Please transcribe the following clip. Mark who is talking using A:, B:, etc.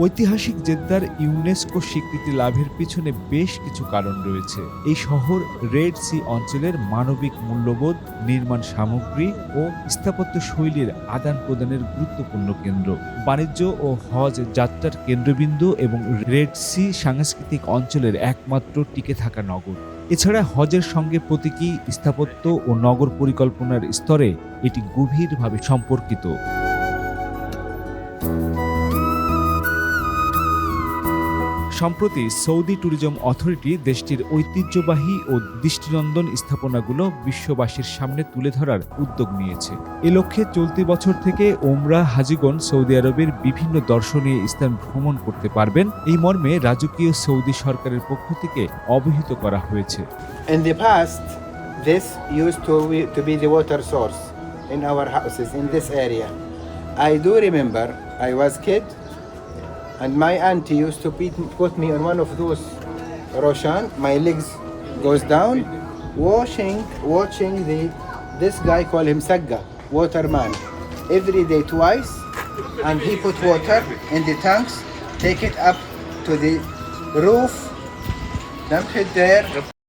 A: ঐতিহাসিক জেদ্দার ইউনেস্কো স্বীকৃতি লাভের পিছনে বেশ কিছু কারণ রয়েছে। এই শহর রেড সি অঞ্চলের মানবিক মূল্যবোধ, নির্মাণ সামগ্রী ও স্থাপত্য শৈলীর আদান প্রদানের গুরুত্বপূর্ণ কেন্দ্র। বাণিজ্য ও হজ যাত্রার কেন্দ্রবিন্দু এবং রেড সি সাংস্কৃতিক অঞ্চলের একমাত্র টিকে থাকা নগর। এছাড়া হজের সঙ্গে প্রতীকী স্থাপত্য ও নগর পরিকল্পনার স্তরে এটি গভীরভাবে সম্পর্কিত। সম্প্রতি সৌদি ট্যুরিজম অথরিটি দেশটির ঐতিহ্যবাহী ও দৃষ্টিনন্দন স্থাপনাগুলো বিশ্ববাসীর সামনে তুলে ধরার উদ্যোগ নিয়েছে। এ লক্ষ্যে চলতি বছর থেকে ওমরা হাজিগণ সৌদি আরবের বিভিন্ন দর্শনীয় স্থান ভ্রমণ করতে পারবেন। এই মর্মে রাজকীয় সৌদি সরকারের পক্ষ থেকে অবহিত করা হয়েছে।
B: In the past, this used to be, to be the water source in our houses in this area. I do remember I was kid, and my auntie used to put, me on one of those roshan. My legs goes down, washing, watching the this guy call him Sagga, waterman, every day twice, and he put water in the tanks, take it up to the roof, dump it there,